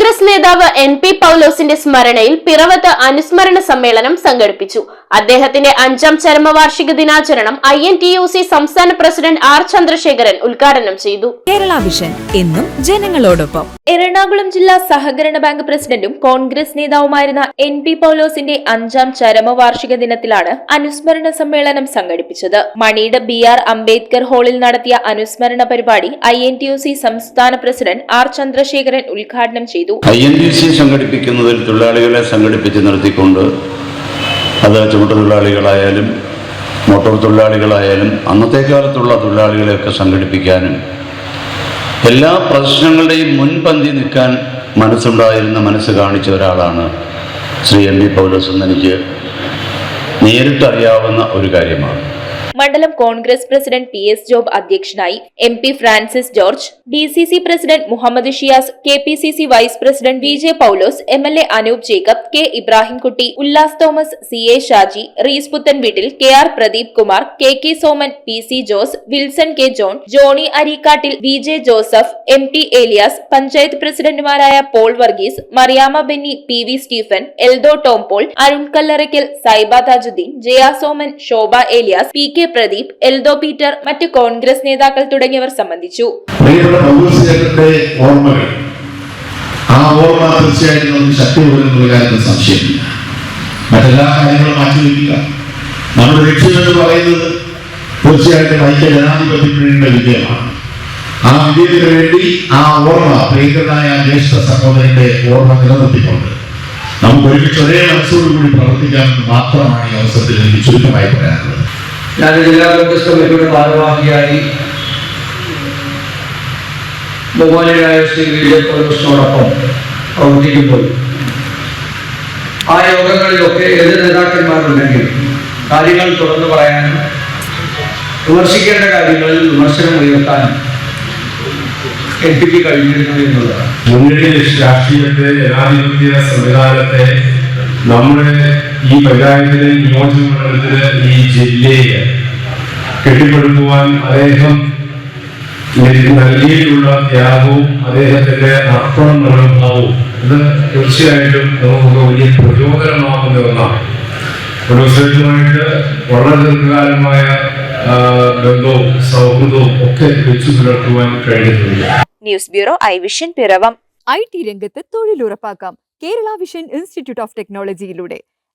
സഖാവ് N P പൗലോസിന്റെ സ്മരണയിൽ പിറവത്ത് അനുസ്മരണ സമ്മേളനം സംഘടിപ്പിച്ചു. അദ്ദേഹത്തിന്റെ അഞ്ചാം ചരമവാർഷിക ദിനാചരണം I N T U C സംസ്ഥാന പ്രസിഡന്റ് ആർ ചന്ദ്രശേഖരൻ ഉദ്ഘാടനം ചെയ്തു. കേരള വിഷൻ എന്നും ജനങ്ങളോടൊപ്പം. എറണാകുളം ജില്ലാ സഹകരണ ബാങ്ക് പ്രസിഡന്റും കോൺഗ്രസ് നേതാവുമായിരുന്ന എൻ പി പൗലോസിന്റെ അഞ്ചാം ചരമവാർഷിക ദിനത്തിലാണ് അനുസ്മരണ സമ്മേളനം സംഘടിപ്പിച്ചത്. മണിയുടെ ബി ആർ അംബേദ്കർ ഹാളിൽ നടത്തിയ അനുസ്മരണ പരിപാടി I N T U C സംസ്ഥാന പ്രസിഡന്റ് ആർ ചന്ദ്രശേഖരൻ ഉദ്ഘാടനം ചെയ്തു. ഐ എൻ ടി സി സംഘടിപ്പിക്കുന്നതിൽ തൊഴിലാളികളെ സംഘടിപ്പിച്ച് നിർത്തിക്കൊണ്ട് അത് ചുമട്ടുതൊഴിലാളികളായാലും മോട്ടോർ തൊഴിലാളികളായാലും അന്നത്തെ കാലത്തുള്ള തൊഴിലാളികളെയൊക്കെ സംഘടിപ്പിക്കാനും എല്ലാ പ്രശ്നങ്ങളുടെയും മുൻപന്തി നിൽക്കാൻ മനസ്സുണ്ടായിരുന്ന മനസ്സ് കാണിച്ച ഒരാളാണ് ശ്രീ എം വി പൗലോസ് എന്ന് എനിക്ക് നേരിട്ടറിയാവുന്ന ഒരു കാര്യമാണ്. മണ്ഡലം Congress president P S Job അധ്യക്ഷനായി M P Francis George D C C president Muhammad Shiyas K P C C vice president V J Paulose M L A Anoop Jacob K Ibrahimkutty Ullas Thomas C A Shaji Rees Puthen Veettil K R Pradeep Kumar K K Soman P C Jose Wilson K John Johny Areekattil V J Joseph M T Elias panchayat പ്രസിഡന്റുമാരായ Paul Varghese Mariyama Benny P V Stephen Eldho Tompaul Arun Kallarakkal Saiba Thajudheen Jaya Soman Shobha Elias P K Pradeep Eldho Peter മറ്റ് കോൺഗ്രസ് നേതാക്കൾ തുടങ്ങിയവർ സംബന്ധിച്ചു. ആ ഓർമ്മ തീർച്ചയായിട്ടും നമുക്ക് ശക്തി പകരുന്ന കാര്യത്തിൽ സംശയമില്ല. മറ്റെല്ലാ കാര്യങ്ങളും മാറ്റിവെക്കുക നമ്മുടെ ലക്ഷ്യം എന്ന് പറയുന്നത് തീർച്ചയായിട്ടും ഐക്യ ജനാധിപത്യത്തിനുള്ള വിജയമാണ്. ആ വിജയത്തിന് വേണ്ടി ആ ഓർമ്മ പ്രിയങ്കരനായ ജ്യേഷ്ഠ സഹോദരന്റെ ഓർമ്മ നിലനിർത്തിക്കൊണ്ട് നമുക്ക് ഒരുമിച്ച് ഒരേ മനസ്സോടുകൂടി പ്രവർത്തിക്കാമെന്ന് മാത്രമാണ് ഈ അവസരത്തിൽ എനിക്ക് ചുരുക്കമായി പറയാനുള്ളത്. ഞാൻ ജില്ലാ കോൺഗ്രസ് കമ്മിറ്റിയുടെ ഭാരവാഹിയായി ബഹുമാനിയായ ശ്രീ വി ജെ പൗലോസിനോടൊപ്പം പ്രവർത്തിക്കുമ്പോൾ ആ യോഗങ്ങളിലൊക്കെ ഏത് നേതാക്കന്മാരുണ്ടെങ്കിൽ കാര്യങ്ങൾ തുറന്നു പറയാനും വിമർശിക്കേണ്ട കാര്യങ്ങളിൽ വിമർശനം ഉയർത്താനും എൻ പിക്ക് കഴിഞ്ഞിരുന്നു എന്നുള്ളതാണ്. മുന്നണി രാഷ്ട്രീയത്തെ ജനാധിപത്യ സംവിധാനത്തെ നമ്മുടെ ഈ പഞ്ചായത്തിലെ നിയോജക മണ്ഡലത്തിലെ ഈ ജില്ലയെ കെട്ടിപ്പടുക്കുവാൻ അദ്ദേഹം നൽകിയിട്ടുള്ള ത്യാഗവും അദ്ദേഹത്തിന്റെ അർപ്പണ മനോഭാവവും ഇത് തീർച്ചയായിട്ടും നമുക്ക് വലിയ പ്രചോദനമാകുന്ന ഒന്നാണ്. ഒരു വളരെ ദീർഘകാലമായ ബന്ധവും സൗഹൃദവും ഒക്കെ വെച്ചു പുലർത്തുവാൻ കഴിഞ്ഞിട്ടുണ്ട്. News bureau I vision Piravom. I T രംഗത്ത് തൊഴിലുറപ്പാക്കാം. Kerala vision institute of ടെക്നോളജിയിലൂടെ